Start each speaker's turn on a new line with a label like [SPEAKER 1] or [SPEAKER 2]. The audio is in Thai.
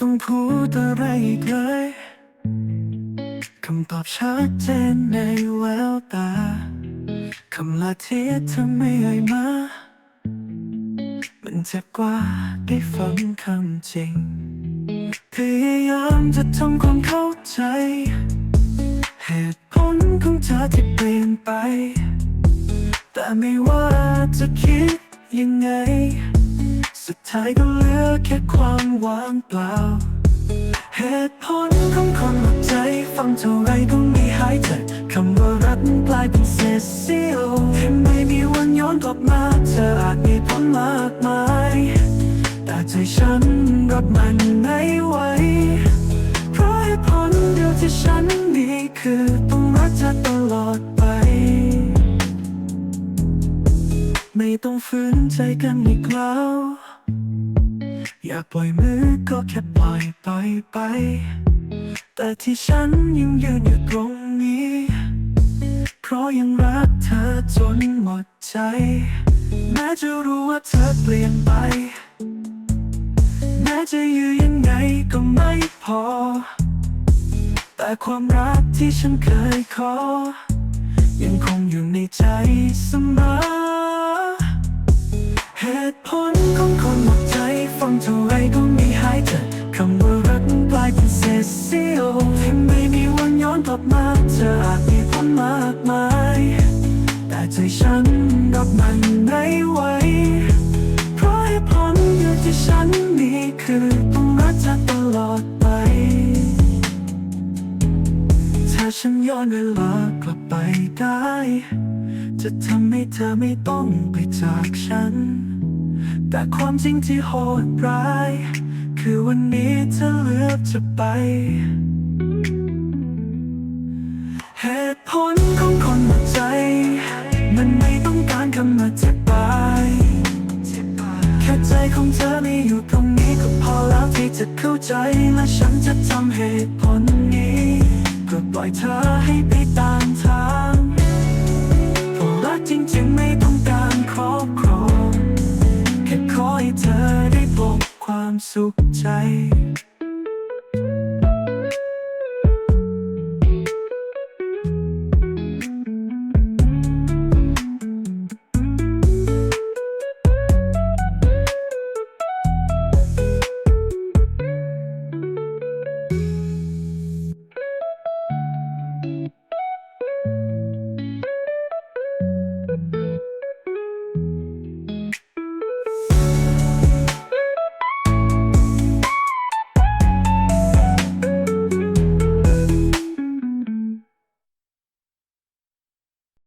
[SPEAKER 1] ต้องพูดอะไรอีกเลยคำตอบชัดเจนในแววตาคำลาที่เธอไม่เอ่ยมา มันเจ็บกว่าได้ฟังคำจริง พยายามจะทำความเข้าใจ เหตุผลของเธอที่เปลี่ยนไป แต่ไม่ว่าจะคิดยังไง สุดท้ายก็เหลือแค่ความ ว่างเปล่า เหตุผลของคนหมดใจ ฟังเท่าไรก็ไม่หายใจคำว่ารักกลายเป็นเศษเสี้ยวไม่มีวันย้อนกลับมาเธออาจมีผลมากมาย แต่ใจฉันรับมันไม่ไหวเพราะเหตุผลเดียวที่ฉันมีคือต้องรักเธอตลอดไป ไม่ต้องฝืนใจกันอีกแล้ว อยากปล่อยมือก็แค่ปล่อยไปไป แต่ที่ฉันยังยืนอยู่ตรงนี้ เพราะยังรักเธอจนหมดใจ แม้จะรู้ว่าเธอเปลี่ยนไป แม้จะอยู่ยังไงก็ไม่พอ แต่ความรักที่ฉันเคยขอ ยังคงอยู่ในใจเสมอ อกมาเธออาจมีผลมากมาย แต่ใจฉันรับมันไม่ไหวเพราะเหตุผลเดียวที่ฉันมีคือต้องรักเธอตลอดไป ถ้าฉันย้อนเวลากลับไปได้ จะทำให้เธอไม่ต้องไปจากฉัน แต่ความจริงที่โหดร้าย คือวันนี้เธอเลือกจะไป ตุผลของคนหมดใจ มันไม่ต้องการคำอธิบายแค่ใจของเธอไม่อยู่ตรงนี้ก็พอแล้วที่จะเข้าใจ และฉันจะทำเหตุผลนี้เพื่อปล่อยเธอให้ไปตามทางเพราะรักจริงๆไม่ต้องการครอบครอง แค่ขอให้เธอได้พบความสุขใจ